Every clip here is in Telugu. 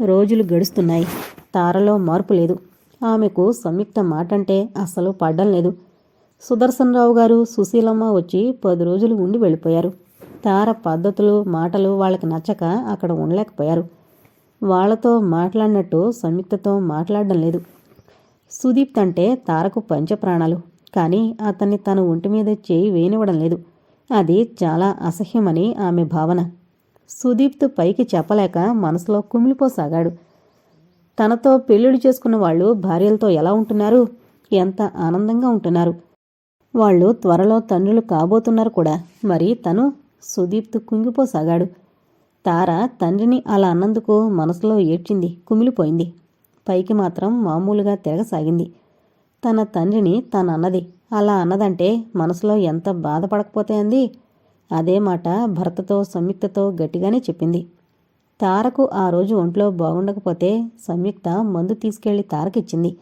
రోజులు గడుస్తున్నాయి. తారలో మార్పు లేదు. ఆమెకు సంయుక్త మాట అంటే అస్సలు పడ్డం లేదు. సుదర్శన్ రావు గారు సుశీలమ్మ వచ్చి పది రోజులు ఉండి వెళ్ళిపోయారు. తార పద్ధతులు మాటలు వాళ్ళకి నచ్చక అక్కడ ఉండలేకపోయారు. వాళ్ళతో మాట్లాడినట్టు సంయుక్తతో మాట్లాడడం లేదు. సుదీప్త్ అంటే తారకు పంచప్రాణాలు. కానీ అతన్ని తన ఒంటి మీద చేయి వేయనివ్వడం లేదు. అది చాలా అసహ్యమని ఆమె భావన. సుదీప్తో పైకి చెప్పలేక మనసులో కుమిలిపోసాగాడు. తనతో పెళ్ళిళ్ళు చేసుకున్న వాళ్ళు భార్యలతో ఎలా ఉంటున్నారు? ఎంత ఆనందంగా ఉంటున్నారు? వాళ్ళు త్వరలో తండ్రులు కాబోతున్నారు కూడా. మరి తను సుదీప్తు కుంగిపోసాగాడు. తార తండ్రిని అలా అన్నందుకు మనసులో ఏడ్చింది కుమిలిపోయింది. పైకి మాత్రం మామూలుగా తిరగసాగింది. తన తండ్రిని తన అన్నది అలా అన్నదంటే మనసులో ఎంత బాధపడకపోతే అంది? అదే మాట భర్తతో సంయుక్తతో గట్టిగానే చెప్పింది. తారకు ఆ రోజు ఒంట్లో బాగుండకపోతే సంయుక్త మందు తీసుకెళ్ళి తారకిచ్చింది.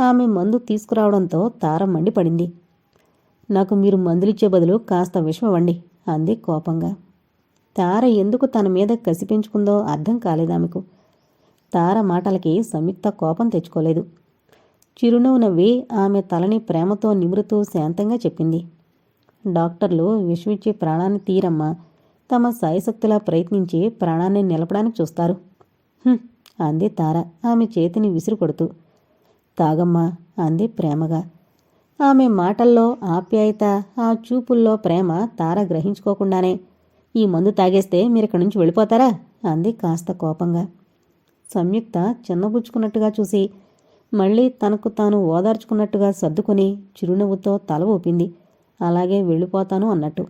ఆమె మందు తీసుకురావడంతో తార మండిపడింది. నాకు మీరు మందులిచ్చే బదులు కాస్త విషం ఇవ్వండి అంది కోపంగా. తార ఎందుకు తన మీద కసి పెంచుకుందో అర్థం కాలేదామెకు. తార మాటలకి సంయుక్త కోపం తెచ్చుకోలేదు. చిరునవ్వు నవ్వి ఆమె తలని ప్రేమతో నిమురుతూ శాంతంగా చెప్పింది. డాక్టర్లు విషమిచ్చి ప్రాణాన్ని తీరమ్మా. తమ సాయశక్తులా ప్రయత్నించి ప్రాణాన్ని నిలపడానికి చూస్తారు. అంది తార. ఆమె చేతిని విసిరు కొడుతూ తాగమ్మా అంది ప్రేమగా. ఆమె మాటల్లో ఆప్యాయత ఆ చూపుల్లో ప్రేమ తార గ్రహించుకోకుండానే. ఈ మందు తాగేస్తే మీరిక్కడి నుంచి వెళ్ళిపోతారా? అంది కాస్త కోపంగా. సంయుక్త చిన్నబుచ్చుకున్నట్టుగా చూసి మళ్ళీ తనకు తాను ఓదార్చుకున్నట్టుగా సర్దుకుని చిరునవ్వుతో తల ఊపింది. అలాగే వెళ్ళిపోతాను అన్నట్టు.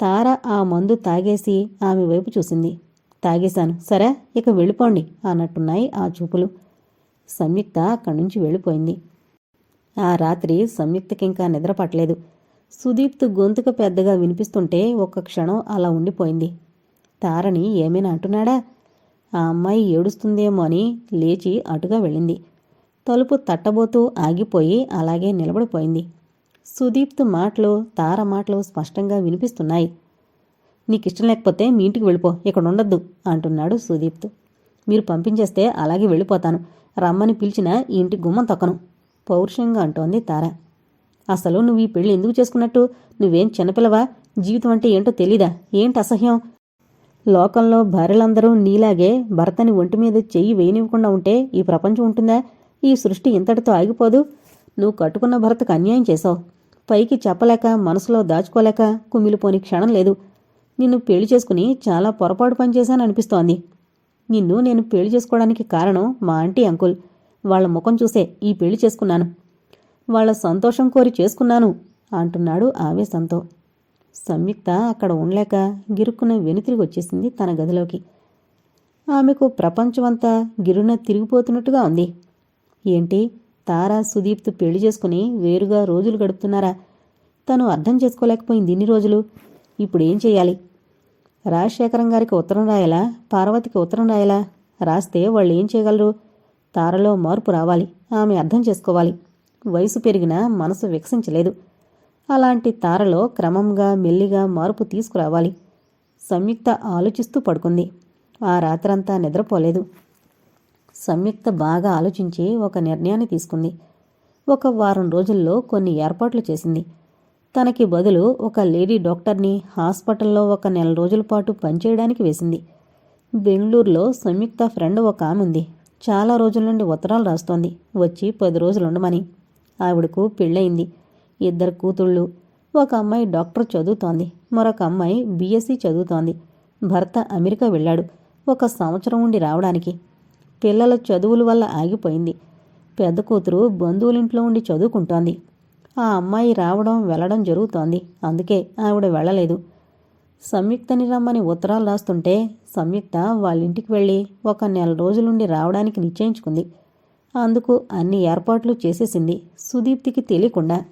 తార ఆ మందు తాగేసి ఆమె వైపు చూసింది. తాగేశాను. సరే ఇక వెళ్ళిపోండి అన్నట్టున్నాయి ఆ చూపులు. సంయుక్త అక్కడి నుంచి వెళ్ళిపోయింది. ఆ రాత్రి సంయుక్తకింకా నిద్ర పట్టలేదు. సుదీప్తు గొంతుక పెద్దగా వినిపిస్తుంటే ఒక్క క్షణం అలా ఉండిపోయింది. తారని ఏమైనా అంటున్నాడా? ఆ అమ్మాయి ఏడుస్తుందేమో అని లేచి అటుగా వెళ్ళింది. తలుపు తట్టబోతూ ఆగిపోయి అలాగే నిలబడిపోయింది. సుదీప్త్ మాటలు తార మాటలు స్పష్టంగా వినిపిస్తున్నాయి. నీకిష్టం లేకపోతే మీ ఇంటికి వెళ్ళిపో ఇక్కడ ఉండొద్దు అంటున్నాడు సుదీప్త్. మీరు పంపించేస్తే అలాగే వెళ్ళిపోతాను. రమ్మని పిలిచిన ఈ ఇంటి గుమ్మం తొక్కను పౌరుషంగా అంటోంది తార. అసలు నువ్వు ఈ పెళ్ళి ఎందుకు చేసుకున్నట్టు? నువ్వేం చిన్నపిల్లవా? జీవితం అంటే ఏంటో తెలీదా? ఏంటి అసహ్యం? లోకంలో భార్యలందరూ నీలాగే భర్తని ఒంటి మీద చెయ్యి వేయనివ్వకుండా ఉంటే ఈ ప్రపంచం ఉంటుందా? ఈ సృష్టి ఇంతటితో ఆగిపోదు? నువ్వు కట్టుకున్న భర్తకు అన్యాయం చేశావు. పైకి చెప్పలేక మనసులో దాచుకోలేక కుమిలిపోని క్షణం లేదు. నిన్ను పెళ్ళి చేసుకుని చాలా పొరపాటు పనిచేశాను అనిపిస్తోంది నిన్ను నేను పెళ్ళి చేసుకోవడానికి కారణం మా ఆంటీ అంకుల్. వాళ్ళ ముఖం చూసే ఈ పెళ్ళి చేసుకున్నాను. వాళ్ళ సంతోషం కోరి చేసుకున్నాను అంటున్నాడు ఆవేశంతో. సంయుక్త అక్కడ ఉండలేక గిరుక్కున వెనుతిరిగి వచ్చేసింది తన గదిలోకి. ఆమెకు ప్రపంచమంతా గిరున తిరిగిపోతున్నట్టుగా ఉంది. ఏంటి? తారా సుదీప్తు పెళ్ళి చేసుకుని వేరుగా రోజులు గడుపుతున్నారా? తను అర్థం చేసుకోలేకపోయింది ఇన్ని రోజులు. ఇప్పుడు ఏం చేయాలి? రాజశేఖరం గారికి ఉత్తరం రాయాలా? పార్వతికి ఉత్తరం రాయాలా? రాస్తే వాళ్ళు ఏం చేయగలరు? తారలో మార్పు రావాలి. ఆమె అర్థం చేసుకోవాలి. వయసు పెరిగినా మనసు వికసించలేదు. అలాంటి తారలో క్రమంగా మెల్లిగా మార్పు తీసుకురావాలి. సంయుక్త ఆలోచిస్తూ పడుకుంది. ఆ రాత్రంతా నిద్రపోలేదు. సంయుక్త బాగా ఆలోచించి ఒక నిర్ణయాన్ని తీసుకుంది. ఒక వారం రోజుల్లో కొన్ని ఏర్పాట్లు చేసింది. తనకి బదులు ఒక లేడీ డాక్టర్ని హాస్పిటల్లో ఒక నెల రోజుల పాటు పనిచేయడానికి వేసింది. బెంగళూరులో సంయుక్త ఫ్రెండ్ ఒక ఆమె ఉంది. చాలా రోజుల నుండి ఉత్తరాలు రాస్తోంది. వచ్చి పది రోజులు ఉండమని. ఆవిడకు పెళ్ళయింది. ఇద్దరు కూతుళ్ళు. ఒక అమ్మాయి డాక్టర్ చదువుతోంది. మరొక అమ్మాయి బీఎస్సీ చదువుతోంది. భర్త అమెరికా వెళ్ళాడు. ఒక సంవత్సరం ఉండి రావడానికి. పిల్లల చదువుల వల్ల ఆగిపోయింది. పెద్ద కూతురు బంధువులింట్లో ఉండి చదువుకుంటోంది. ఆ అమ్మాయి రావడం వెళ్ళడం జరుగుతోంది. అందుకే ఆవిడ వెళ్ళలేదు. సంయుక్తని రమ్మని ఉత్తరాలు రాస్తుంటే సంయుక్త వాళ్ళ ఇంటికి వెళ్ళి ఒక నెల రోజులుండి రావడానికి నిశ్చయించుకుంది. అందుకు అన్ని ఏర్పాట్లు చేసేసింది సుదీప్తికి తెలియకుండా.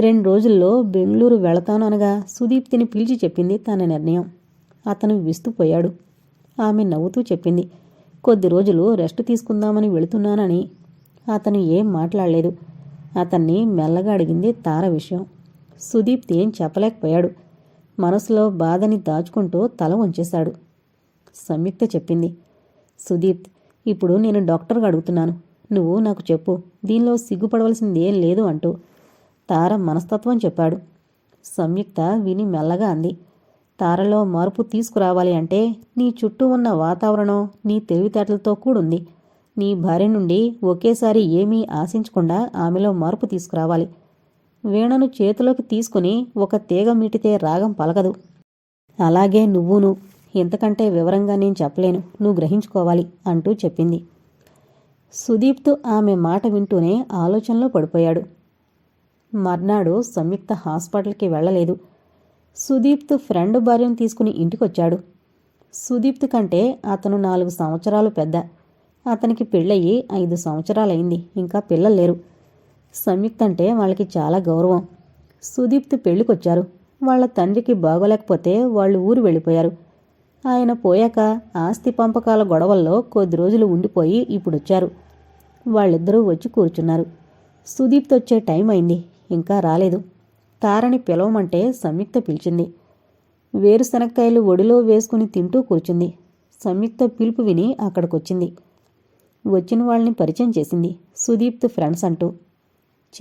రెండు రోజుల్లో బెంగళూరు వెళతాను అనగా సుదీప్తిని పిలిచి చెప్పింది తన నిర్ణయం. అతను విస్తుపోయాడు. ఆమె నవ్వుతూ చెప్పింది కొద్ది రోజులు రెస్ట్ తీసుకుందామని వెళుతున్నానని అతను ఏం మాట్లాడలేదు. అతన్ని మెల్లగా అడిగింది తార విషయం. సుదీప్తి ఏం చెప్పలేకపోయాడు. మనసులో బాధని దాచుకుంటూ తల వంచేశాడు. సంయుక్త చెప్పింది సుదీప్ ఇప్పుడు నేను డాక్టర్గా అడుగుతున్నాను. నువ్వు నాకు చెప్పు. దీనిలో సిగ్గుపడవలసింది ఏం లేదు అంటూ తార మనస్తత్వం చెప్పాడు. సంయుక్త విని మెల్లగా అంది తారలో మార్పు తీసుకురావాలి అంటే నీ చుట్టూ ఉన్న వాతావరణం నీ తెలివితేటలతో కూడుంది. నీ భార్య నుండి ఒకేసారి ఏమీ ఆశించకుండా ఆమెలో మార్పు తీసుకురావాలి. వీణను చేతిలోకి తీసుకుని ఒక తీగ మీటితే రాగం పలకదు. అలాగే నువ్వును. ఇంతకంటే వివరంగా నేను చెప్పలేను. నువ్వు గ్రహించుకోవాలి అంటూ చెప్పింది. సుదీప్తో ఆమె మాట వింటూనే ఆలోచనలో పడిపోయాడు. మర్నాడు సంయుక్త హాస్పిటల్కి వెళ్ళలేదు. సుదీప్తు ఫ్రెండ్ భార్యను తీసుకుని ఇంటికొచ్చాడు. సుదీప్తు కంటే అతను నాలుగు సంవత్సరాలు పెద్ద. అతనికి పెళ్ళయి ఐదు సంవత్సరాలైంది ఇంకా పిల్లలు లేరు. సంయుక్త అంటే వాళ్ళకి చాలా గౌరవం. సుదీప్తు పెళ్ళికొచ్చారు. వాళ్ళ తండ్రికి బాగోలేకపోతే వాళ్ళు ఊరు వెళ్ళిపోయారు. ఆయన పోయాక ఆస్తి పంపకాల గొడవల్లో కొద్ది రోజులు ఉండిపోయి ఇప్పుడొచ్చారు. వాళ్ళిద్దరూ వచ్చి కూర్చున్నారు. సుదీప్తో వచ్చే టైం అయింది ఇంకా రాలేదు. తారని పిలవమంటే సంయుక్త పిలిచింది. వేరుశనక్కాయలు ఒడిలో వేసుకుని తింటూ కూర్చుంది. సంయుక్త పిలుపు విని అక్కడికొచ్చింది. వచ్చిన వాళ్ళని పరిచయం చేసింది. సుదీప్త్ ఫ్రెండ్స్ అంటూ.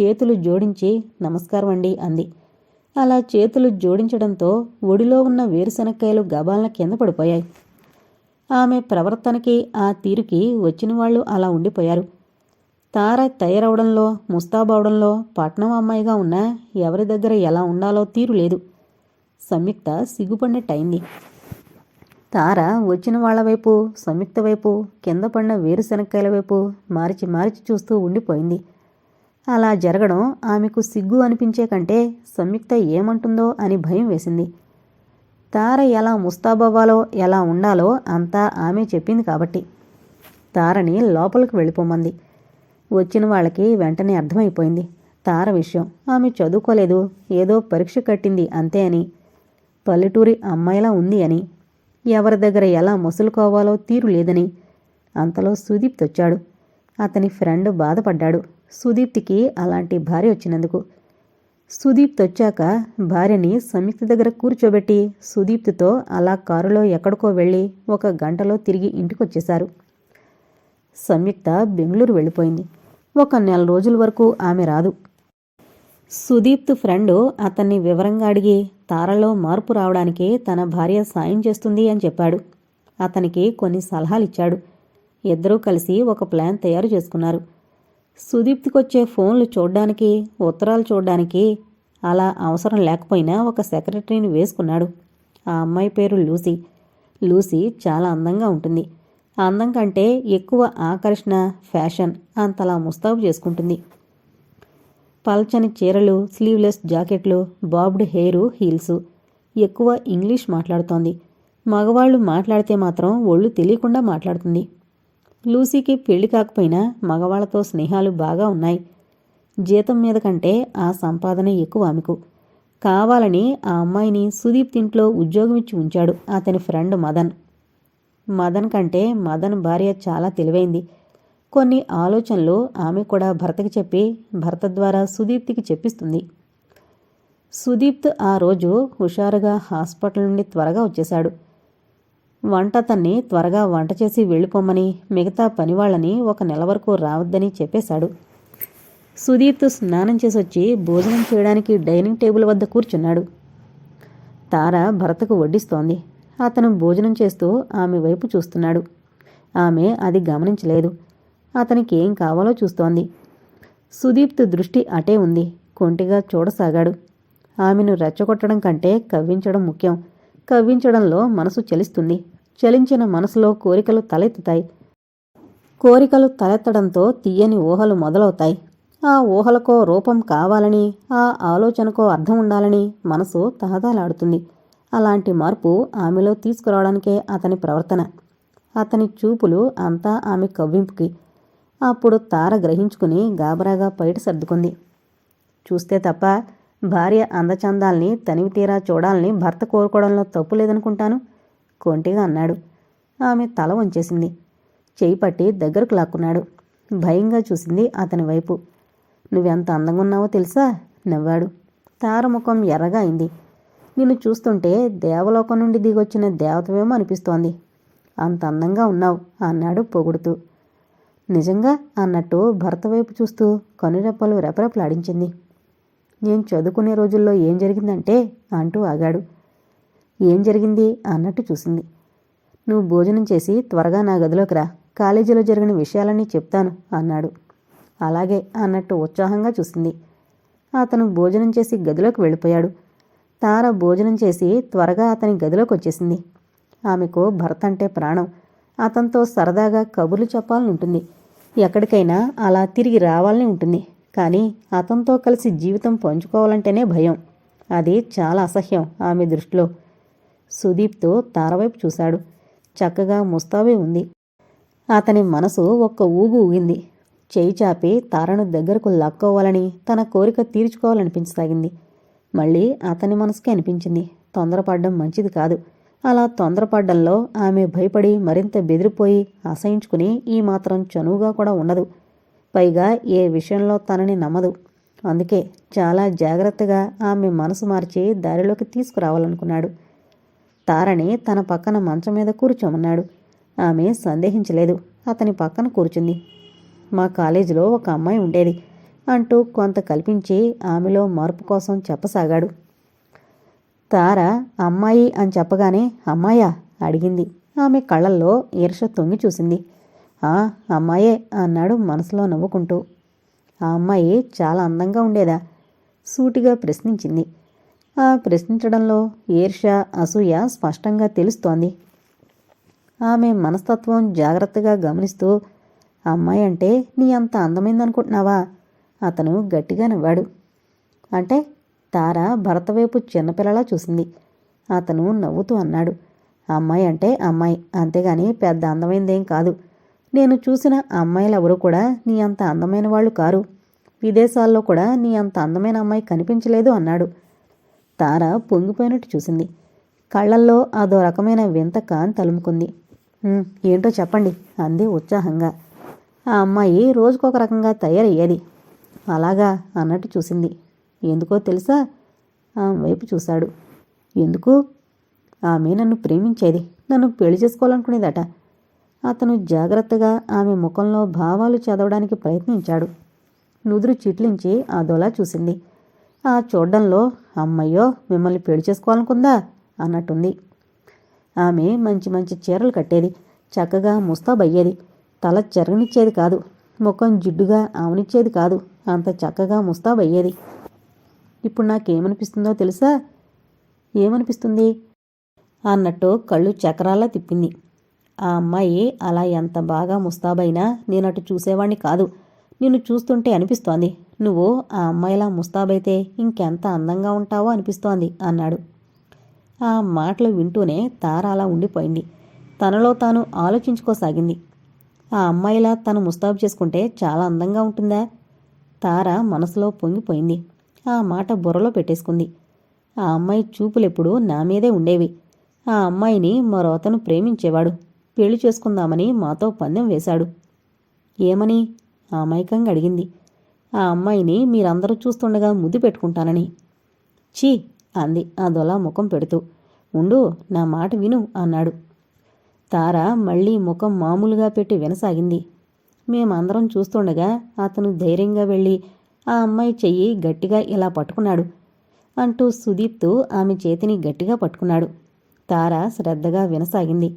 చేతులు జోడించి నమస్కారం అండి అంది. అలా చేతులు జోడించడంతో ఒడిలో ఉన్న వేరుశనక్కాయలు గబాలన కింద పడిపోయాయి. ఆమె ప్రవర్తనకి ఆ తీరుకి వచ్చిన వాళ్ళు అలా ఉండిపోయారు. తార తయారవడంలో ముస్తాబవడంలో పట్నం అమ్మాయిగా ఉన్న ఎవరి దగ్గర ఎలా ఉండాలో తీరు లేదు. సంయుక్త సిగ్గుపడినట్టయింది. తార వచ్చిన వాళ్ళ వైపు సంయుక్త వైపు కింద పడిన వేరుశనక్కాయల వైపు మార్చి మార్చి చూస్తూ ఉండిపోయింది. అలా జరగడం ఆమెకు సిగ్గు అనిపించే కంటే సంయుక్త ఏమంటుందో అని భయం వేసింది. తార ఎలా ముస్తాబవ్వాలో ఎలా ఉండాలో అంతా ఆమె చెప్పింది కాబట్టి. తారని లోపలికి వెళ్ళిపోమంది. వచ్చిన వాళ్ళకి వెంటనే అర్థమైపోయింది. తార విషయం. ఆమె చదువుకోలేదు. ఏదో పరీక్ష కట్టింది అంతే అని. పల్లెటూరి అమ్మాయిలా ఉంది అని. ఎవరి దగ్గర ఎలా మొసులుకోవాలో తీరు లేదని. అంతలో సుదీప్ వచ్చాడు. అతని ఫ్రెండ్ బాధపడ్డాడు. సుదీప్తికి అలాంటి భార్య వచ్చినందుకు. సుదీప్ తొచ్చాక భార్యని సంయుక్త దగ్గర కూర్చోబెట్టి సుదీప్తితో అలా కారులో ఎక్కడికో వెళ్ళి ఒక గంటలో తిరిగి ఇంటికొచ్చేశారు. సంయుక్త బెంగళూరు వెళ్ళిపోయింది. ఒక నెల రోజుల వరకు ఆమె రాదు. సుదీప్త్ ఫ్రెండ్ అతన్ని వివరంగా అడిగి తారలో మార్పు రావడానికి తన భార్య సాయం చేస్తుంది అని చెప్పాడు. అతనికి కొన్ని సలహాలు ఇచ్చాడు ఇద్దరూ కలిసి ఒక ప్లాన్ తయారు చేసుకున్నారు. సుదీప్తికొచ్చే ఫోన్లు చూడ్డానికి ఉత్తరాలు చూడ్డానికి అలా అవసరం లేకపోయినా ఒక సెక్రటరీని వేసుకున్నాడు. ఆ అమ్మాయి పేరు లూసీ. లూసీ చాలా అందంగా ఉంటుంది. అందం కంటే ఎక్కువ ఆకర్షణ ఫ్యాషన్ అంతలా ముస్తాబు చేసుకుంటుంది. పల్చని చీరలు స్లీవ్లెస్ జాకెట్లు బాబ్డ్ హెయిరు హీల్స్ ఎక్కువ ఇంగ్లీష్ మాట్లాడుతోంది. మగవాళ్ళు మాట్లాడితే మాత్రం ఒళ్ళు తెలియకుండా మాట్లాడుతుంది. లూసీకి పెళ్ళి కాకపోయినా మగవాళ్ళతో స్నేహాలు బాగా ఉన్నాయి. జీతం మీద కంటే ఆ సంపాదన ఎక్కువ ఆమెకు. కావాలని ఆ అమ్మాయిని సుదీప్ తింట్లో ఉద్యోగం ఇచ్చి ఉంచాడు అతని ఫ్రెండ్ మదన్. మదన్ కంటే మదన్ భార్య చాలా తెలివైంది. కొన్ని ఆలోచనలు ఆమె కూడా భర్తకి చెప్పి భర్త ద్వారా సుదీప్తికి చెప్పిస్తుంది. సుదీప్త్ ఆ రోజు హుషారుగా హాస్పిటల్ నుండి త్వరగా వచ్చేశాడు. వంట తన్ని త్వరగా వంట చేసి వెళ్ళిపోమ్మని మిగతా పనివాళ్ళని ఒక నెల వరకు రావద్దని చెప్పేశాడు. సుదీప్త్ స్నానం చేసొచ్చి భోజనం చేయడానికి డైనింగ్ టేబుల్ వద్ద కూర్చున్నాడు. తార భర్తకు వడ్డిస్తోంది. అతను భోజనం చేస్తూ ఆమె వైపు చూస్తున్నాడు. ఆమె అది గమనించలేదు. అతనికి ఏం కావాలో చూస్తోంది. సుదీప్తు దృష్టి అటే ఉంది. కొంటిగా చూడసాగాడు. ఆమెను రెచ్చగొట్టడం కంటే కవ్వించడం ముఖ్యం. కవ్వించడంలో మనసు చలిస్తుంది. చలించిన మనసులో కోరికలు తలెత్తుతాయి. కోరికలు తలెత్తడంతో తీయని ఊహలు మొదలవుతాయి. ఆ ఊహలకో రూపం కావాలని ఆ ఆలోచనకో అర్థం ఉండాలని మనసు తహదాలాడుతుంది అలాంటి మార్పు ఆమెలో తీసుకురావడానికే అతని ప్రవర్తన. అతని చూపులు అంతా ఆమె కవ్వింపుకి. అప్పుడు తార గ్రహించుకుని గాబరాగా బయట సర్దుకుంది. చూస్తే తప్ప భార్య అందచందాల్ని తనివి తీరా చూడాలని భర్త కోరుకోవడంలో తప్పు లేదనుకుంటాను? కొంటిగా అన్నాడు. ఆమె తల వంచేసింది. చేయి పట్టి దగ్గరకు లాక్కున్నాడు. భయంగా చూసింది అతని వైపు. నువ్వెంత అందంగా ఉన్నావో తెలుసా? నవ్వాడు. తార ముఖం ఎర్రగా అయింది. నిన్ను చూస్తుంటే దేవలోకం నుండి దిగొచ్చిన దేవతవేమో అనిపిస్తోంది. అంత అందంగా ఉన్నావు అన్నాడు పొగుడుతూ. నిజంగా అన్నట్టు భర్త వైపు చూస్తూ కనురెప్పలు రెపరెపలాడించింది. నేను చదువుకునే రోజుల్లో ఏం జరిగిందంటే అంటూ ఆగాడు. ఏం జరిగింది అన్నట్టు చూసింది. నువ్వు భోజనం చేసి త్వరగా నా గదిలోకి రా. కాలేజీలో జరిగిన విషయాలన్నీ చెప్తాను అన్నాడు. అలాగే అన్నట్టు ఉత్సాహంగా చూసింది. అతను భోజనం చేసి గదిలోకి వెళ్ళిపోయాడు. తార భోజనం చేసి త్వరగా అతని గదిలోకి వచ్చేసింది ఆమెకు భర్త అంటే ప్రాణం. అతనితో సరదాగా కబుర్లు చెప్పాలని ఉంటుంది. ఎక్కడికైనా అలా తిరిగి రావాలని ఉంటుంది. కానీ అతనితో కలిసి జీవితం పంచుకోవాలంటేనే భయం. అది చాలా అసహ్యం ఆమె దృష్టిలో. సుదీప్తో తారవైపు చూశాడు. చక్కగా ముస్తాబే ఉంది. అతని మనసు ఒక్క ఊగు ఊగింది. చేయి చాపి తారను దగ్గరకు లాక్కోవాలని తన కోరిక తీర్చుకోవాలనిపించసాగింది. మళ్ళీ అతని మనసుకే అనిపించింది. తొందరపడడం మంచిది కాదు. అలా తొందరపడ్డంలో ఆమె భయపడి మరింత బెదిరిపోయి అసహించుకుని ఈ మాత్రం చనువుగా కూడా ఉండదు. పైగా ఏ విషయంలో తనని నమ్మదు. అందుకే చాలా జాగ్రత్తగా ఆమె మనసు మార్చి దారిలోకి తీసుకురావాలనుకున్నాడు. తారని తన పక్కన మంచం మీద కూర్చోమన్నాడు. ఆమె సందేహించలేదు. అతని పక్కన కూర్చుంది. మా కాలేజీలో ఒక అమ్మాయి ఉండేది. అంటూ కొంత కల్పించి ఆమెలో మార్పు కోసం చెప్పసాగాడు. తార అమ్మాయి అని చెప్పగానే అమ్మాయా? అడిగింది. ఆమె కళ్ళల్లో ఈర్ష తొంగి చూసింది. ఆ అమ్మాయే అన్నాడు మనసులో నవ్వుకుంటూ. ఆ అమ్మాయి చాలా అందంగా ఉండేదా? సూటిగా ప్రశ్నించింది. ఆ ప్రశ్నించడంలో ఈర్ష అసూయ స్పష్టంగా తెలుస్తోంది. ఆమె మనస్తత్వం జాగ్రత్తగా గమనిస్తూ అమ్మాయి అంటే నీ అంత అందమైందనుకుంటున్నావా? అతను గట్టిగా నవ్వాడు. అంటే తార భర్త వైపు చిన్నపిల్లలా చూసింది. అతను నవ్వుతూ అన్నాడు. అమ్మాయి అంటే అమ్మాయి. అంతేగాని పెద్ద అందమైందేం కాదు. నేను చూసిన అమ్మాయిలెవరూ కూడా నీ అంత అందమైన వాళ్ళు కారు. విదేశాల్లో కూడా నీ అంత అందమైన అమ్మాయి కనిపించలేదు అన్నాడు. తార పొంగిపోయినట్టు చూసింది. కళ్ళల్లో అదో రకమైన వింత కాన్ తలుముకుంది. ఏంటో చెప్పండి అంది ఉత్సాహంగా. ఆ అమ్మాయి రోజుకొక రకంగా తయారయ్యేది. అలాగా అన్నట్టు చూసింది. ఎందుకో తెలుసా? ఆమె వైపు చూశాడు. ఎందుకు? ఆమె నన్ను ప్రేమించేది. నన్ను పెళ్ళి చేసుకోవాలనుకునేదట. అతను జాగ్రత్తగా ఆమె ముఖంలో భావాలు చదవడానికి ప్రయత్నించాడు. నుదురు చిట్లించి అదోలా చూసింది. ఆ చూడడంలో అమ్మయ్యో మిమ్మల్ని పెళ్ళి చేసుకోవాలనుకుందా? అన్నట్టుంది. ఆమె మంచి మంచి చీరలు కట్టేది. చక్కగా ముస్తాబయ్యేది. తల చెరగనిచ్చేది కాదు. ముఖం జిడ్డుగా ఆవనిచ్చేది కాదు. అంత చక్కగా ముస్తాబయ్యేది. ఇప్పుడు నాకేమనిపిస్తుందో తెలుసా? ఏమనిపిస్తుంది? అన్నట్టు కళ్ళు చక్రాల్లా తిప్పింది. ఆ అమ్మాయి అలా ఎంత బాగా ముస్తాబైనా నేనటు చూసేవాణ్ణి కాదు. నిన్ను చూస్తుంటే అనిపిస్తోంది. నువ్వు ఆ అమ్మాయిలా ముస్తాబైతే ఇంకెంత అందంగా ఉంటావో అనిపిస్తోంది అన్నాడు. ఆ మాటలు వింటూనే తార అలా ఉండిపోయింది. తనలో తాను ఆలోచించుకోసాగింది. ఆ అమ్మాయిలా తను ముస్తాబు చేసుకుంటే చాలా అందంగా ఉంటుందా? తార మనసులో పొంగిపోయింది. ఆ మాట బుర్రలో పెట్టేసుకుంది. ఆ అమ్మాయి చూపులెప్పుడూ నా మీదే ఉండేవి. ఆ అమ్మాయిని మరో అతను ప్రేమించేవాడు. పెళ్ళి చేసుకుందామని మాతో పందెం వేశాడు. ఏమని? అమాయకంగా అడిగింది. ఆ అమ్మాయిని మీరందరూ చూస్తుండగా ముద్దు పెట్టుకుంటానని. ఛీ! అంది. అదొలా ముఖం పెడుతూ. ఉండు నా మాట విను అన్నాడు. తార మళ్ళీ ముఖం మామూలుగా పెట్టి వినసాగింది. మేమందరం చూస్తుండగా అతను ధైర్యంగా వెళ్ళి ఆ అమ్మాయి చెయ్యి గట్టిగా ఇలా పట్టుకున్నాడు అంటూ సుదీప్తో ఆమె చేతిని గట్టిగా పట్టుకున్నాడు. తార శ్రద్ధగా వినసాగింది.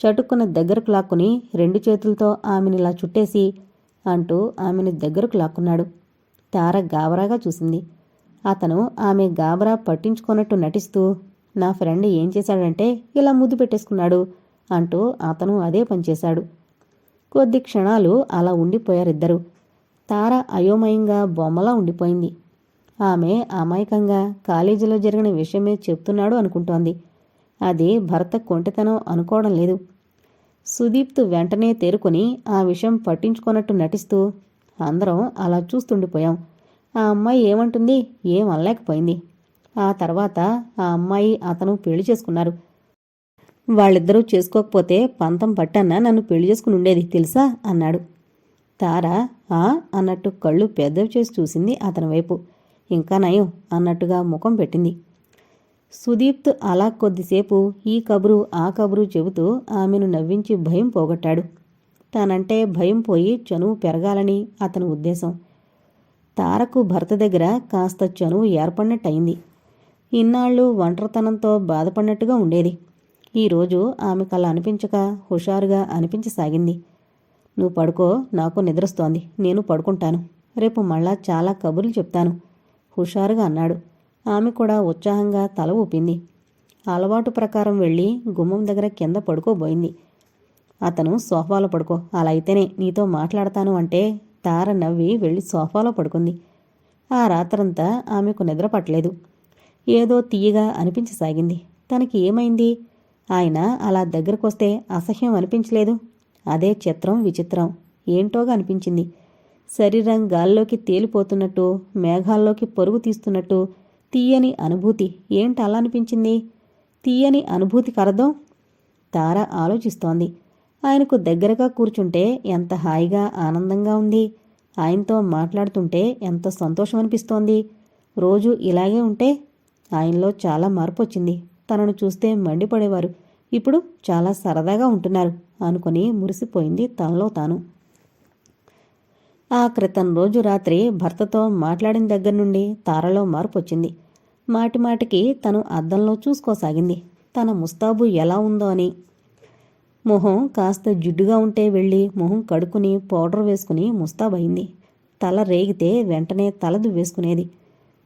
చటుక్కున దగ్గరకు లాక్కుని రెండు చేతులతో ఆమెనిలా చుట్టేసి అంటూ ఆమెను దగ్గరకు లాక్కున్నాడు. తార గాబరాగా చూసింది. అతను ఆమె గాబరా పట్టించుకున్నట్టు నటిస్తూ నా ఫ్రెండ్ ఏం చేశాడంటే ఇలా ముద్దు పెట్టేసుకున్నాడు. అంటూ అతను అదే పనిచేశాడు కొద్ది క్షణాలు అలా ఉండిపోయారిద్దరూ. తార అయోమయంగా బొమ్మలా ఉండిపోయింది. ఆమె అమాయకంగా కాలేజీలో జరిగిన విషయమే చెప్తున్నాడు అనుకుంటోంది. అది భర్త కొంటెతనం అనుకోవడం లేదు. సుదీప్తు వెంటనే తేరుకొని ఆ విషయం పట్టించుకున్నట్టు నటిస్తూ అందరం అలా చూస్తుండిపోయాం. ఆ అమ్మాయి ఏమంటుంది? ఏం అనలేకపోయింది ఆ తర్వాత ఆ అమ్మాయి అతను పెళ్ళి చేసుకున్నారు. వాళ్ళిద్దరూ చేసుకోకపోతే పంతం పట్టన్నా నన్ను పెళ్ళి చేసుకుని ఉండేది తెలుసా? అన్నాడు. తార ఆ? అన్నట్టు కళ్ళు పెద్దవి చేసి చూసింది అతని వైపు. ఇంకా నయం అన్నట్టుగా ముఖం పెట్టింది. సుదీప్త్ అలా కొద్దిసేపు ఈ కబురు ఆ కబురు చెబుతూ ఆమెను నవ్వించి భయం పోగొట్టాడు. తనంటే భయం పోయి చనువు పెరగాలని అతని ఉద్దేశం. తారకు భర్త దగ్గర కాస్త చనువు ఏర్పడినట్టయింది. ఇన్నాళ్ళు ఒంటరితనంతో బాధపడినట్టుగా ఉండేది. ఈరోజు ఆమెకు అలా అనిపించక హుషారుగా అనిపించసాగింది. నువ్వు పడుకో నాకు నిద్రస్తోంది. నేను పడుకుంటాను. రేపు మళ్ళా చాలా కబుర్లు చెప్తాను హుషారుగా అన్నాడు. ఆమె కూడా ఉత్సాహంగా తల ఊపింది. అలవాటు ప్రకారం వెళ్ళి గుమ్మం దగ్గర కింద పడుకోబోయింది. అతను సోఫాలో పడుకో. అలా అయితేనే నీతో మాట్లాడతాను అంటే తార నవ్వి వెళ్ళి సోఫాలో పడుకుంది. ఆ రాత్రంతా ఆమెకు నిద్ర పట్టలేదు ఏదో తీయగా అనిపించసాగింది. తనకి ఏమైంది? ఆయన అలా దగ్గరకొస్తే అసహ్యం అనిపించలేదు. అదే చిత్రం విచిత్రం. ఏంటోగా అనిపించింది. శరీరం గాల్లోకి తేలిపోతున్నట్టు మేఘాల్లోకి పరుగు తీస్తున్నట్టు తీయని అనుభూతి. ఏంటి అలా అనిపించింది? తీయని అనుభూతికి అర్థం తార ఆలోచిస్తోంది. ఆయనకు దగ్గరగా కూర్చుంటే ఎంత హాయిగా ఆనందంగా ఉంది. ఆయనతో మాట్లాడుతుంటే ఎంత సంతోషం అనిపిస్తోంది రోజు ఇలాగే ఉంటే ఆయనలో చాలా మార్పు వచ్చింది తనను చూస్తే మండిపడేవారు. ఇప్పుడు చాలా సరదాగా ఉంటున్నారు అనుకుని మురిసిపోయింది తనలో తాను. ఆ క్రితం రోజు రాత్రి భర్తతో మాట్లాడిన దగ్గర నుండి తారలో మార్పు వచ్చింది మాటిమాటికి తను అద్దంలో చూసుకోసాగింది. తన ముస్తాబు ఎలా ఉందో అని. మొహం కాస్త జిడ్డుగా ఉంటే వెళ్ళి మొహం కడుక్కుని పౌడర్ వేసుకుని ముస్తాబయింది. తల రేగితే వెంటనే తల దువ్వేసుకునేది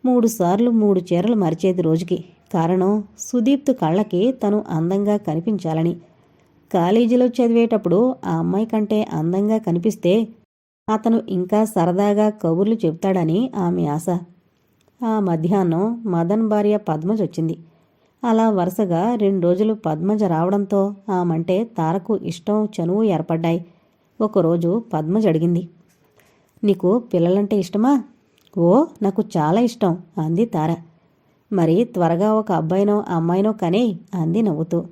మూడుసార్లు మూడు చీరలు మరిచేది రోజుకి. కారణం సుదీప్తు కళ్ళకి తను అందంగా కనిపించాలని. కాలేజీలో చదివేటప్పుడు ఆ అమ్మాయి కంటే అందంగా కనిపిస్తే అతను ఇంకా సరదాగా కబుర్లు చెప్తాడని ఆమె ఆశ. ఆ మధ్యాహ్నం మదన్ భార్య పద్మజ వచ్చింది. అలా వరుసగా రెండు రోజులు పద్మజ రావడంతో ఆమంటే తారకు ఇష్టం చనువు ఏర్పడ్డాయి. ఒకరోజు పద్మజ అడిగింది. నీకు పిల్లలంటే ఇష్టమా? ఓ నాకు చాలా ఇష్టం అంది తార. మరి త్వరగా ఒక అబ్బాయినో అమ్మాయినో కనే అంది నవ్వుతూ.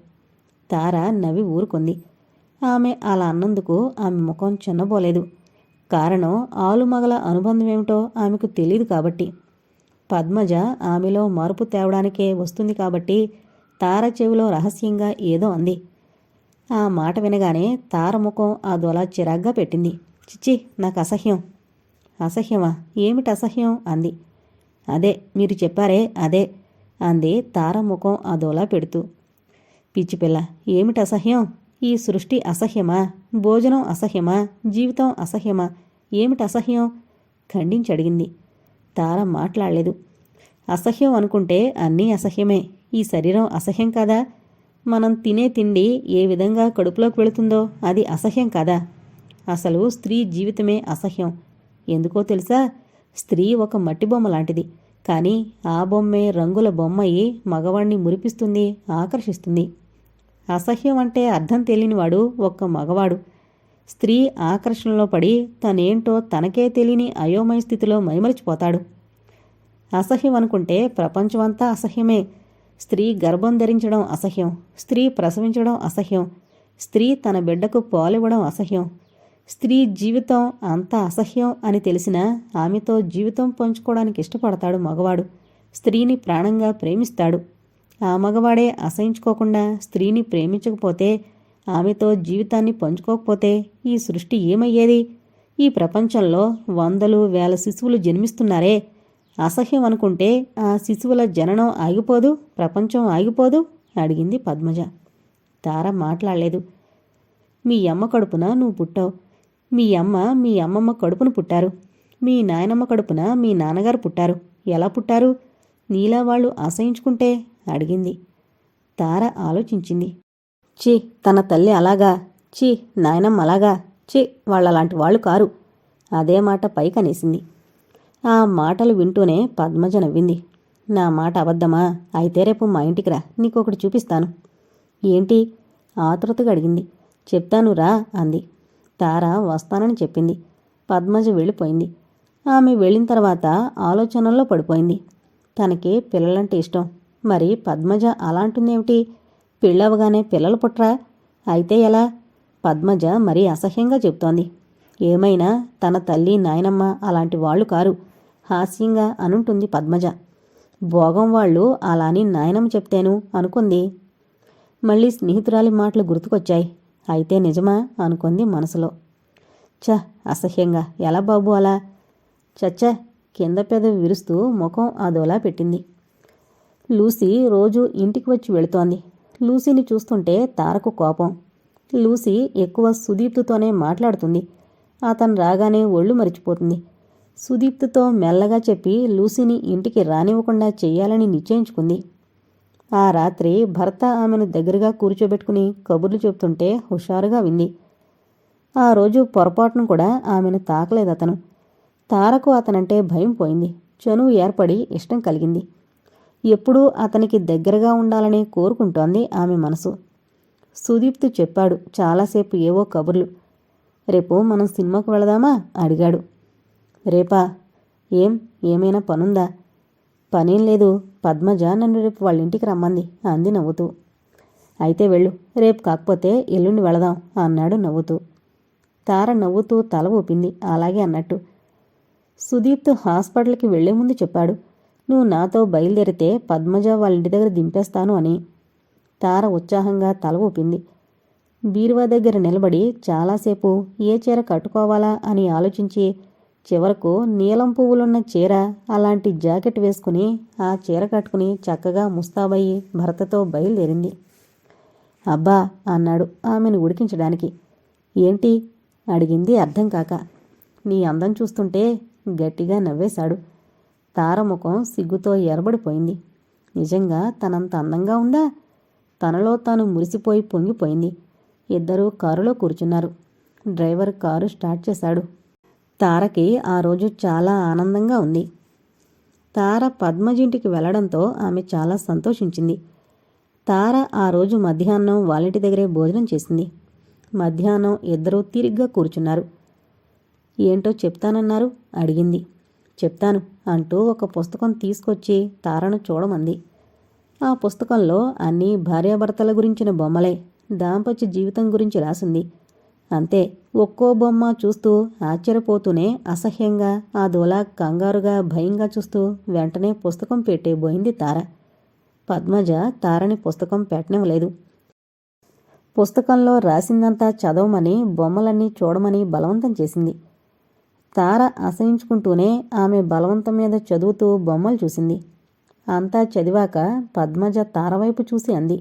తార నవ్వి ఊరుకుంది. ఆమె అలా అన్నందుకు ఆమె ముఖం చిన్నబోలేదు. కారణం ఆలుమగల అనుబంధమేమిటో ఆమెకు తెలియదు కాబట్టి. పద్మజ ఆమెలో మార్పు తేవడానికే వస్తుంది కాబట్టి తార చెవిలో రహస్యంగా ఏదో అంది. ఆ మాట వినగానే తార ముఖం ఆ దొల చిరాగ్గా పెట్టింది. చిచ్చి నాకు అసహ్యం అసహ్యమా? ఏమిటి అసహ్యం అంది. అదే మీరు చెప్పారే అదే అంది తార ముఖం అదోలా పెడుతూ. పిచ్చిపిల్ల ఏమిటి అసహ్యం? ఈ సృష్టి అసహ్యమా? భోజనం అసహ్యమా? జీవితం అసహ్యమా? ఏమిటి అసహ్యం? ఖండించి అడిగింది. తార మాట్లాడలేదు. అసహ్యం అనుకుంటే అన్నీ అసహ్యమే. ఈ శరీరం అసహ్యం కాదా? మనం తినే తిండి ఏ విధంగా కడుపులోకి వెళుతుందో అది అసహ్యం కాదా? అసలు స్త్రీ జీవితమే అసహ్యం. ఎందుకో తెలుసా? స్త్రీ ఒక మట్టి బొమ్మ లాంటిది. కానీ ఆ బొమ్మే రంగుల బొమ్మయి మగవాణ్ణి మురిపిస్తుంది ఆకర్షిస్తుంది. అసహ్యం అంటే అర్థం తెలియనివాడు ఒక్క మగవాడు. స్త్రీ ఆకర్షణలో పడి తనేంటో తనకే తెలియని అయోమయ స్థితిలో మైమరిచిపోతాడు. అసహ్యం అనుకుంటే ప్రపంచమంతా అసహ్యమే. స్త్రీ గర్భం ధరించడం అసహ్యం స్త్రీ ప్రసవించడం అసహ్యం స్త్రీ తన బిడ్డకు పాలివ్వడం అసహ్యం స్త్రీ జీవితం అంత అసహ్యం అని తెలిసినా ఆమెతో జీవితం పంచుకోవడానికి ఇష్టపడతాడు మగవాడు. స్త్రీని ప్రాణంగా ప్రేమిస్తాడు. ఆ మగవాడే అసహించుకోకుండా స్త్రీని ప్రేమించకపోతే ఆమెతో జీవితాన్ని పంచుకోకపోతే ఈ సృష్టి ఏమయ్యేది? ఈ ప్రపంచంలో వందలు వేల శిశువులు జన్మిస్తున్నారే. అసహ్యం అనుకుంటే ఆ శిశువుల జననం ఆగిపోదు ప్రపంచం ఆగిపోదు అడిగింది పద్మజ. తార మాట్లాడలేదు. మీ అమ్మ కడుపున నువ్వు పుట్టావు. మీ అమ్మ మీ అమ్మమ్మ కడుపున పుట్టారు. మీ నాయనమ్మ కడుపున మీ నాన్నగారు పుట్టారు. ఎలా పుట్టారు? నీలా వాళ్ళు ఆశయించుకుంటే? అడిగింది. తార ఆలోచించింది. చి తన తల్లి అలాగా. చి నాయనమ్మ అలాగా. చి వాళ్ళలాంటి వాళ్ళు కారు. అదే మాట పైకనేసింది. ఆ మాటలు వింటూనే పద్మజ నవ్వింది. నా మాట అబద్ధమా? అయితే రేపు మా ఇంటికి రా. నీకొకటి చూపిస్తాను. ఏంటి? ఆతృతగా అడిగింది. చెప్తాను రా అంది. తార వస్తానని చెప్పింది. పద్మజ వెళ్ళిపోయింది. ఆమె వెళ్ళిన తర్వాత ఆలోచనల్లో పడిపోయింది. తనకి పిల్లలంటే ఇష్టం. మరి పద్మజ అలాంటుందేమిటి? పెళ్ళవగానే పిల్లలు పుట్రా అయితే ఎలా? పద్మజ మరీ అసహ్యంగా చెప్తోంది. ఏమైనా తన తల్లి నాయనమ్మ అలాంటి వాళ్ళు కారు. హాస్యంగా అనుంటుంది పద్మజ. భోగం వాళ్ళు అలా అని నాయనమ్మ చెప్తేను అనుకుంది. మళ్ళీ స్నేహితురాలి మాటలు గుర్తుకొచ్చాయి. అయితే నిజమా? అనుకుంది మనసులో. చ అసహ్యంగా. ఎలా బాబు అలా? చచ్చ కింద పెదవి విరుస్తూ ముఖం అదోలా పెట్టింది. లూసీ రోజు ఇంటికి వచ్చి వెళుతోంది. లూసీని చూస్తుంటే తారకు కోపం. లూసీ ఎక్కువ సుదీప్తుతోనే మాట్లాడుతుంది. అతను రాగానే ఒళ్ళు మరిచిపోతుంది. సుదీప్తుతో మెల్లగా చెప్పి లూసీని ఇంటికి రానివ్వకుండా చేయాలని నిశ్చయించుకుంది. ఆ రాత్రి భర్త ఆమెను దగ్గరగా కూర్చోబెట్టుకుని కబుర్లు చెబుతుంటే హుషారుగా వింది. ఆ రోజు పొరపాటును కూడా ఆమెను తాకలేదు అతను. తారకు అతనంటే భయం పోయింది. చనువు ఏర్పడి ఇష్టం కలిగింది. ఎప్పుడూ అతనికి దగ్గరగా ఉండాలని కోరుకుంటోంది ఆమె మనసు. సుదీప్తు చెప్పాడు చాలాసేపు ఏవో కబుర్లు. రేపు మనం సినిమాకు వెళదామా? అడిగాడు. రేపా? ఏం? ఏమైనా పనుందా? పనేం లేదు. పద్మజ నన్ను రేపు వాళ్ళ ఇంటికి రమ్మంది అంది నవ్వుతూ. అయితే వెళ్ళు రేపు కాకపోతే ఎల్లుండి వెళదాం అన్నాడు నవ్వుతూ. తార నవ్వుతూ తల ఊపింది. అలాగే అన్నట్టు. సుదీప్తు హాస్పిటల్కి వెళ్ళే ముందు చెప్పాడు. నువ్వు నాతో బయలుదేరితే పద్మజ వాళ్ళ ఇంటి దగ్గర దింపేస్తాను అని. తార ఉత్సాహంగా తల ఊపింది. బీరువా దగ్గర నిలబడి చాలాసేపు ఏ చీర కట్టుకోవాలా అని ఆలోచించి చివరకు నీలం పువ్వులున్న చీర అలాంటి జాకెట్ వేసుకుని ఆ చీర కట్టుకుని చక్కగా ముస్తాబయ్యి భర్తతో బయలుదేరింది. అబ్బా అన్నాడు ఆమెను ఉడికించడానికి. ఏంటి? అడిగింది అర్థం కాక. నీ అందం చూస్తుంటే గట్టిగా నవ్వేశాడు. తారముఖం సిగ్గుతో ఎరబడిపోయింది నిజంగా తనంత అందంగా ఉందా? తనలో తాను మురిసిపోయి పొంగిపోయింది. ఇద్దరూ కారులో కూర్చున్నారు. డ్రైవర్ కారు స్టార్ట్ చేశాడు. తారకి ఆ రోజు చాలా ఆనందంగా ఉంది. తార పద్మజింటికి వెళ్ళడంతో ఆమె చాలా సంతోషించింది. తార ఆ రోజు మధ్యాహ్నం వాళ్ళింటి దగ్గరే భోజనం చేసింది. మధ్యాహ్నం ఇద్దరూ తిరిగ్గా కూర్చున్నారు. ఏంటో చెప్తానన్నారు? అడిగింది. చెప్తాను అంటూ ఒక పుస్తకం తీసుకొచ్చి తారను చూడమంది. ఆ పుస్తకంలో అన్నీ భార్యాభర్తల గురించిన బొమ్మలే దాంపత్య జీవితం గురించి రాసింది. అంతే. ఒక్కో బొమ్మ చూస్తూ ఆశ్చర్యపోతూనే అసహ్యంగా ఆ దోలా కంగారుగా భయంగా చూస్తూ వెంటనే పుస్తకం పెట్టేబోయింది తార. పద్మజ తారని పుస్తకం పెట్టనివ్వలేదు. పుస్తకంలో రాసిందంతా చదవమని బొమ్మలన్నీ చూడమని బలవంతం చేసింది. తార అసహించుకుంటూనే ఆమె బలవంతం మీద చదువుతూ బొమ్మలు చూసింది. అంతా చదివాక పద్మజ తారవైపు చూసి అంది.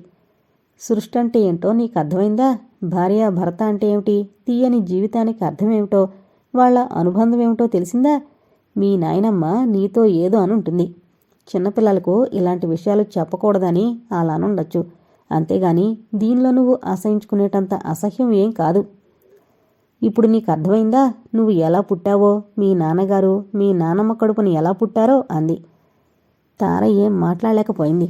సృష్టి అంటే ఏంటో నీకు అర్థమైందా? భార్య భర్త అంటే ఏమిటి? తీయని జీవితానికి అర్థమేమిటో? వాళ్ళ అనుబంధం ఏమిటో తెలిసిందా? మీ నాయనమ్మ నీతో ఏదో అనుంటుంది చిన్నపిల్లలకు ఇలాంటి విషయాలు చెప్పకూడదని అలా అనుండొచ్చు అంతేగాని దీనిలో నువ్వు అసహించుకునేటంత అసహ్యం ఏం కాదు. ఇప్పుడు నీకు అర్థమైందా? నువ్వు ఎలా పుట్టావో? మీ నాన్నగారు మీ నానమ్మ కడుపుని ఎలా పుట్టారో? అంది. తార ఏం మాట్లాడలేకపోయింది.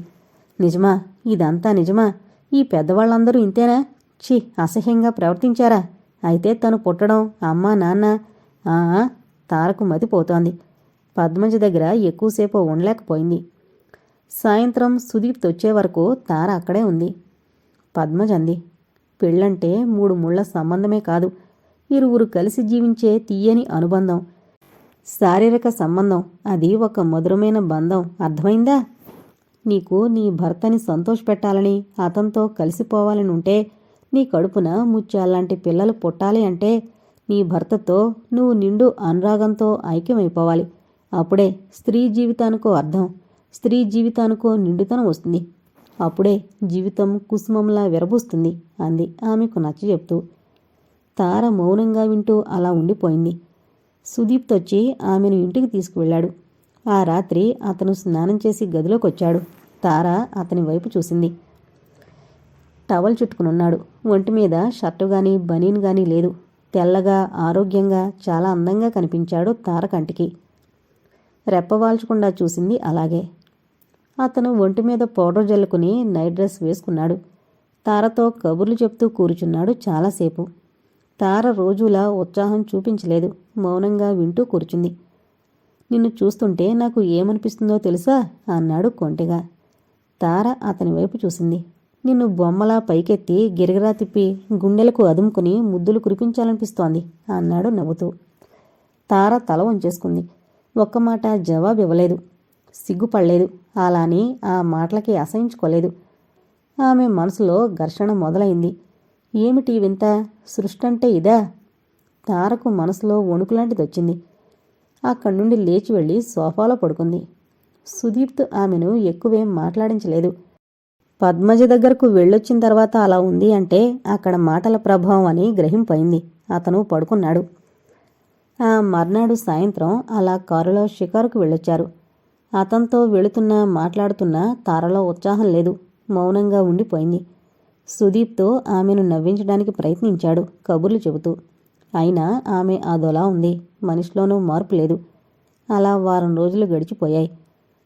నిజమా? ఇదంతా నిజమా? ఈ పెద్దవాళ్ళందరూ ఇంతేనా? ఛీ అసహ్యంగా ప్రవర్తించారా? అయితే తను పుట్టడం అమ్మా నాన్న ఆ తారకు మతిపోతోంది. పద్మజ దగ్గర ఎక్కువసేపు ఉండలేకపోయింది. సాయంత్రం సుదీప్ వచ్చే వరకు తార అక్కడే ఉంది. పద్మజ అంది పెళ్ళంటే మూడు ముళ్ళ సంబంధమే కాదు. ఇరువురు కలిసి జీవించే తీయని అనుబంధం శారీరక సంబంధం అది ఒక మధురమైన బంధం. అర్థమైందా? నీకు నీ భర్తని సంతోషపెట్టాలని అతనితో కలిసిపోవాలని ఉంటే నీ కడుపున ముత్యాలాంటి పిల్లలు పుట్టాలి అంటే నీ భర్తతో నువ్వు నిండు అనురాగంతో ఐక్యమైపోవాలి. అప్పుడే స్త్రీ జీవితానికో అర్థం స్త్రీ జీవితానికో నిండుతనం వస్తుంది. అప్పుడే జీవితం కుసుమంలా విరబూస్తుంది అంది ఆమెకు నచ్చ చెప్తూ. తార మౌనంగా వింటూ అలా ఉండిపోయింది. సుదీప్తొచ్చి ఆమెను ఇంటికి తీసుకువెళ్ళాడు. ఆ రాత్రి అతను స్నానం చేసి గదిలోకి వచ్చాడు తార అతని వైపు చూసింది. టవల్ చుట్టుకునున్నాడు. ఒంటి మీద షర్టు గాని బనీన్ గాని లేదు. తెల్లగా ఆరోగ్యంగా చాలా అందంగా కనిపించాడు తార కంటికి. రెప్పవాల్చకుండా చూసింది అలాగే. అతను ఒంటి మీద పౌడర్ జల్లుకుని నైట్ డ్రెస్ వేసుకున్నాడు. తారతో కబుర్లు చెప్తూ కూర్చున్నాడు చాలాసేపు. తార రోజులా ఉత్సాహం చూపించలేదు. మౌనంగా వింటూ కూర్చుంది. నిన్ను చూస్తుంటే నాకు ఏమనిపిస్తుందో తెలుసా? అన్నాడు కొంటెగా. తార అతని వైపు చూసింది. నిన్ను బొమ్మలా పైకెత్తి గిరగిరా తిప్పి గుండెలకు అదుముకుని ముద్దులు కురిపించాలనిపిస్తోంది అన్నాడు నవ్వుతూ. తార తల వంచేసుకుంది. ఒక్క మాట జవాబు ఇవ్వలేదు సిగ్గుపడలేదు. అలాని ఆ మాటలకి అసహించుకోలేదు. ఆమె మనసులో ఘర్షణ మొదలైంది. ఏమిటి వింత? సృష్టి అంటే ఇదా? తారకు మనసులో వణుకులాంటిది వచ్చింది అక్కడి నుండి లేచి వెళ్ళి సోఫాలో పడుకుంది. సుదీప్త్ ఆమెను ఎక్కువేం మాట్లాడించలేదు. పద్మజ దగ్గరకు వెళ్ళొచ్చిన తర్వాత అలా ఉంది అంటే అక్కడ మాటల ప్రభావం అని గ్రహింపైంది. అతను పడుకున్నాడు. ఆ మర్నాడు సాయంత్రం అలా కారులో షికారుకు వెళ్ళొచ్చారు. అతనితో వెళుతున్నా మాట్లాడుతున్నా తారలో ఉత్సాహం లేదు. మౌనంగా ఉండిపోయింది. సుదీప్తో ఆమెను నవ్వించడానికి ప్రయత్నించాడు కబుర్లు చెబుతూ. అయినా ఆమె అదోలా ఉంది. మనిషిలోనూ మార్పు లేదు. అలా వారం రోజులు గడిచిపోయాయి.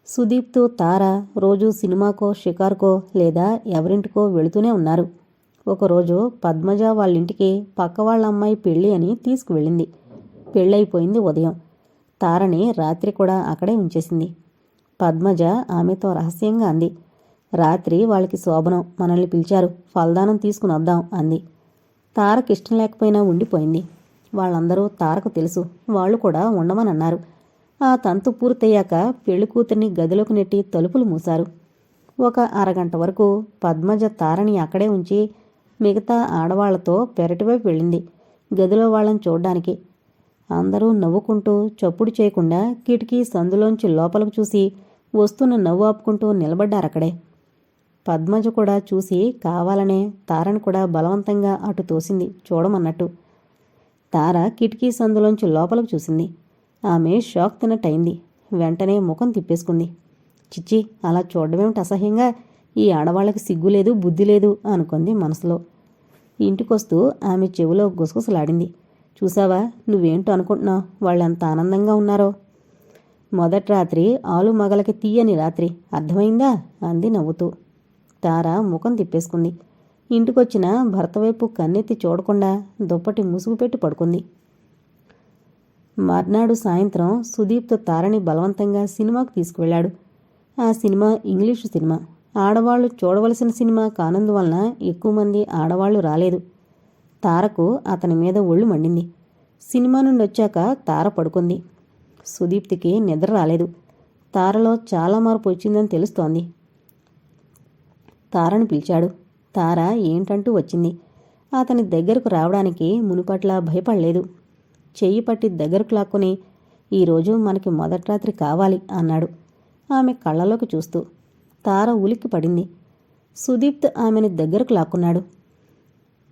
సుదీప్తో తార రోజు సినిమాకో షికార్కో లేదా ఎవరింటికో వెళుతూనే ఉన్నారు. ఒకరోజు పద్మజ వాళ్ళింటికి పక్క వాళ్ళ అమ్మాయి పెళ్ళి అని తీసుకువెళ్ళింది. పెళ్ళైపోయింది ఉదయం. తారని రాత్రి కూడా అక్కడే ఉంచేసింది. పద్మజ ఆమెతో రహస్యంగా అంది. రాత్రి వాళ్ళకి శోభనం మనల్ని పిలిచారు. ఫలదానం తీసుకుని వద్దాం అంది. తారకిష్టం లేకపోయినా ఉండిపోయింది. వాళ్ళందరూ తారకు తెలుసు. వాళ్ళు కూడా ఉండమని అన్నారు ఆ తంతు పూర్తయ్యాక పెళ్ళి కూతుర్ని గదిలోకి నెట్టి తలుపులు మూశారు. ఒక అరగంట వరకు పద్మజ తారని అక్కడే ఉంచి మిగతా ఆడవాళ్ళతో పెరటివైపు వెళ్ళింది గదిలో వాళ్ళని చూడ్డానికి. అందరూ నవ్వుకుంటూ చప్పుడు చేయకుండా కిటికీ సందులోంచి లోపలకు చూసి వస్తున్న నవ్వు ఆపుకుంటూ నిలబడ్డారక్కడే. పద్మజ కూడా చూసి కావాలనే తారని కూడా బలవంతంగా అటు తోసింది చూడమన్నట్టు. తార కిటికీ సందులోంచి లోపలకు చూసింది. ఆమె షాక్ తినట్టయింది వెంటనే ముఖం తిప్పేసుకుంది. చిచ్చి అలా చూడడమేమిటి అసహ్యంగా? ఈ ఆడవాళ్ళకి సిగ్గు లేదు బుద్ధి లేదు అనుకుంది మనసులో. ఇంటికొస్తూ ఆమె చెవిలో గుసగుసలాడింది. చూసావా నువ్వేంటో అనుకుంటున్నావు? వాళ్ళంత ఆనందంగా ఉన్నారో. మొదటి రాత్రి ఆలు మగలకి తీయని రాత్రి. అర్థమైందా? అంది నవ్వుతూ. తార ముఖం తిప్పేసుకుంది. ఇంటికొచ్చిన భర్త వైపు కన్నెత్తి చూడకుండా దుప్పటి ముసుగు పెట్టి పడుకుంది. మర్నాడు సాయంత్రం సుదీప్తో తారని బలవంతంగా సినిమాకు తీసుకువెళ్ళాడు. ఆ సినిమా ఇంగ్లీషు సినిమా. ఆడవాళ్ళు చూడవలసిన సినిమా కానందువలన ఎక్కువ మంది ఆడవాళ్ళు రాలేదు. తారకు అతని మీద ఒళ్ళు మండింది. సినిమా నుండి వచ్చాక తార పడుకుంది. సుదీప్తికి నిద్ర రాలేదు. తారలో చాలా మార్పు వచ్చిందని తెలుస్తోంది. తారను పిలిచాడు. తార ఏంటంటూ వచ్చింది. అతని దగ్గరకు రావడానికి మునుపట్ల భయపడలేదు. చెయ్యి పట్టి దగ్గరకు లాక్కుని ఈరోజు మనకి మొదటి రాత్రి కావాలి అన్నాడు. ఆమె కళ్ళలోకి చూస్తూ. తార ఉలిక్కి పడింది. సుదీప్త్ ఆమెని దగ్గరకు లాక్కున్నాడు.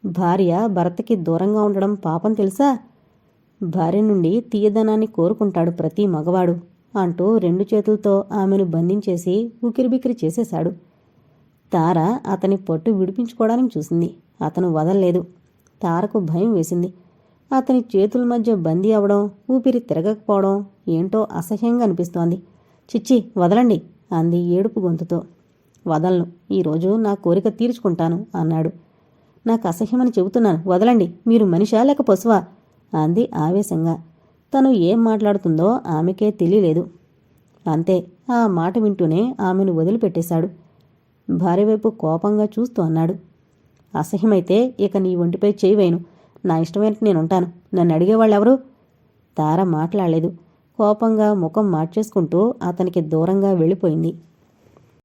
భార్య భర్తకి దూరంగా ఉండడం పాపం తెలుసా? భార్య నుండి తీయదనాన్ని కోరుకుంటాడు ప్రతి మగవాడు అంటూ రెండు చేతులతో ఆమెను బంధించేసి ఉకిరిబికిరి చేసేశాడు. తార అతని పట్టు విడిపించుకోవడానికి చూసింది. అతను వదలలేదు. తారకు భయం వేసింది. అతని చేతుల మధ్య బందీ అవడం ఊపిరి తిరగకపోవడం ఏంటో అసహ్యంగా అనిపిస్తోంది. చిచ్చి వదలండి అంది ఏడుపు గొంతుతో. వదలను. ఈరోజు నా కోరిక తీర్చుకుంటాను అన్నాడు. నాకు అసహ్యమని చెబుతున్నాను. వదలండి. మీరు మనిషా లేక పశువా? అంది ఆవేశంగా. తను ఏం మాట్లాడుతుందో ఆమెకే తెలియలేదు. అంతే. ఆ మాట వింటూనే ఆమెను వదిలిపెట్టేశాడు. భార్య వైపు కోపంగా చూస్తూ అన్నాడు. అసహ్యమైతే ఇక నీ ఒంటిపై చేయి వేయను. నా ఇష్టమైనట్టు నేను ఉంటాను నన్ను అడిగేవాళ్ళెవరు? తార మాట్లాడలేదు. కోపంగా ముఖం మార్చేసుకుంటూ అతనికి దూరంగా వెళ్ళిపోయింది.